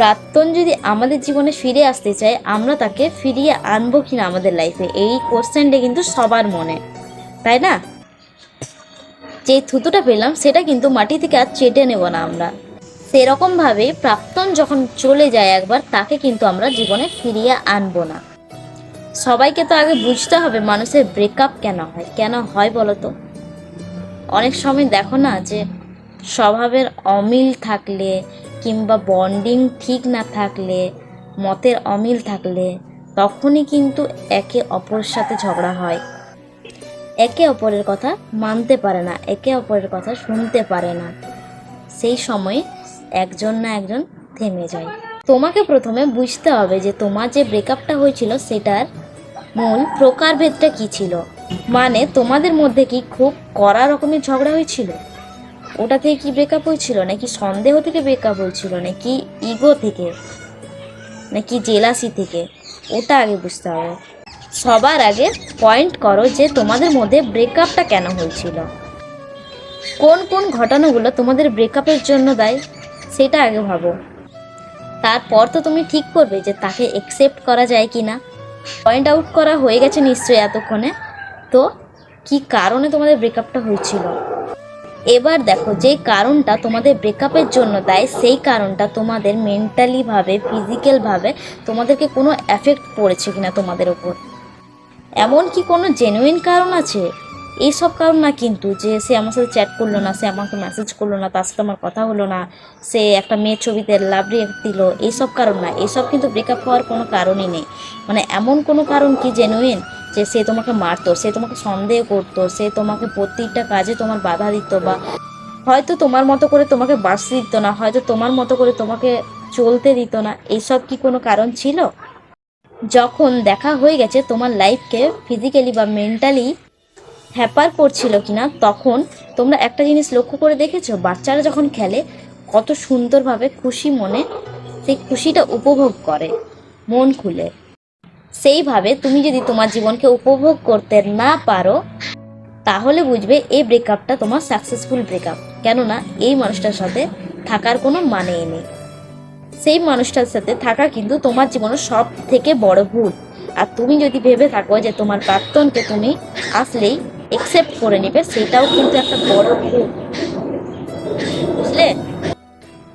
প্রাক্তন যদি আমাদের জীবনে ফিরে আসতে চায়, আমরা তাকে ফিরিয়ে আনব কিনা আমাদের লাইফে এই কোশ্চেনটা কিন্তু সবার মনে। তাই না? যে থুতুটা পেলাম, সেটা কিন্তু মাটি থেকে আর চেটে নেব না আমরা। সেরকমভাবে প্রাক্তন যখন চলে যায় একবার, তাকে কিন্তু আমরা জীবনে ফিরিয়ে আনব না। সবাইকে তো আগে বুঝতে হবে মানুষের ব্রেকআপ কেন হয়। কেন হয় বলো তো? অনেক সময় দেখো না যে স্বভাবের অমিল থাকলে কিংবা বন্ডিং ঠিক না থাকলে, মতের অমিল থাকলে, তখনই কিন্তু একে অপরের সাথে ঝগড়া হয়। একে অপরের কথা মানতে পারে না, একে অপরের কথা শুনতে পারে না। সেই সময় একজন না একজন থেমে যায়। তোমাকে প্রথমে বুঝতে হবে যে তোমার যে ব্রেকআপটা হয়েছিল, সেটার মূল প্রকারভেদটা কি ছিল? মানে তোমাদের মধ্যে কি খুব কড়া রকমের ঝগড়া হয়েছিল? ওটা থেকে কি ব্রেকআপ হয়েছিল? নাকি সন্দেহ থেকে ব্রেকআপ হয়েছিল? নাকি ইগো থেকে? নাকি জেলাসি থেকে? ওটা আগে বুঝতে হবে। সবার আগে পয়েন্ট করো যে তোমাদের মধ্যে ব্রেকআপটা কেন হয়েছিল। কোন কোন ঘটনাগুলো তোমাদের ব্রেকআপের জন্য দায়ী, সেটা আগে ভাবো। তারপর তো তুমি ঠিক করবে যে তাকে একসেপ্ট করা যায় কি না পয়েন্ট আউট করা হয়ে গেছে নিশ্চয়ই এতক্ষণে। তো কি কারণে তোমাদের ব্রেকআপটা হয়েছিল? এবার দেখো যে কারণটা তোমাদের ব্রেকআপের জন্য দেয়, সেই কারণটা তোমাদের মেন্টালিভাবে ফিজিক্যালভাবে তোমাদেরকে কোনো এফেক্ট পড়েছে কিনা তোমাদের ওপর এমন কি কোনো জেনুইন কারণ আছে? এইসব কারণ না কিন্তু যে সে আমার সাথে চ্যাট করল না, সে আমাকে মেসেজ করল না, তার সাথে আমার কথা হলো না, সে একটা মেয়ের ছবিতে লাভ রিয়েক্ট দিল এইসব কারণ না। এইসব কিন্তু ব্রেকআপ হওয়ার কোনো কারণই নেই। মানে এমন কোনো কারণ কি জেনুইন যে সে তোমাকে মারতো, সে তোমাকে সন্দেহ করতো, সে তোমাকে প্রত্যেকটা কাজে তোমার বাধা দিত বা হয়তো তোমার মতো করে তোমাকে বাঁচতে দিত না, হয়তো তোমার মতো করে তোমাকে চলতে দিত না। এইসব কি কোনো কারণ ছিল? যখন দেখা হয়ে গেছে তোমার লাইফকে ফিজিক্যালি বা মেন্টালি হ্যাপার করছিল কিনা, তখন তোমরা একটা জিনিস লক্ষ্য করে দেখেছ? বাচ্চারা যখন খেলে, কত সুন্দরভাবে খুশি মনে সেই খুশিটা উপভোগ করে, মন খুলে। সেইভাবে তুমি যদি তোমার জীবনকে উপভোগ করতে না পারো, তাহলে বুঝবে এই ব্রেকআপটা তোমার সাকসেসফুল ব্রেকআপ কেননা এই মানুষটার সাথে থাকার কোনো মানেই নেই। সেই মানুষটার সাথে থাকা কিন্তু তোমার জীবনের সব থেকে বড় ভুল। আর তুমি যদি ভেবে থাকো যে তোমার প্রাক্তনকে তুমি আসলেই একসেপ্ট করে নেবে, সেটাও কিন্তু একটা বড় ভুল। বুঝলে?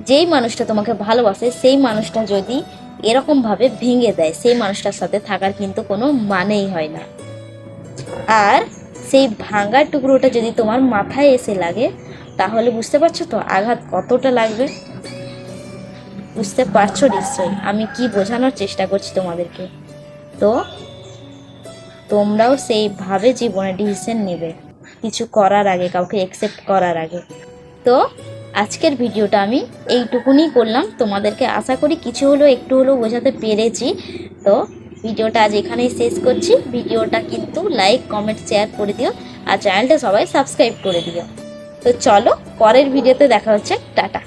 যেই মানুষটা তোমাকে ভালোবাসে, সেই মানুষটা যদি এরকমভাবে ভেঙে দেয়। সেই মানুষটার সাথে থাকার কিন্তু কোনো মানেই হয় না। আর সেই ভাঙা টুকরোটা যদি তোমার মাথায় এসে লাগে, তাহলে বুঝতে পারছ তো আঘাত কতটা লাগবে? বুঝতে পারছ নিশ্চয়ই। আমি কি বোঝানোর চেষ্টা করছি তোমাদেরকে? তো তোমরাও সেইভাবে জীবনে ডিসিশন নেবে। কিছু করার আগে, কাউকে একসেপ্ট করার আগে। তো আজকের ভিডিওটা আমি এইটুকুনি করলাম। তোমাদেরকে আশা করি কিছু হলেও, একটু হলেও বোঝাতে পেরেছি। তো ভিডিওটা আজ এখানেই শেষ করছি। ভিডিওটা কিন্তু লাইক, কমেন্ট, শেয়ার করে দিও আর চ্যানেলটা সবাই সাবস্ক্রাইব করে দিও। তো চলো পরের ভিডিওতে দেখা হচ্ছে। টাটা।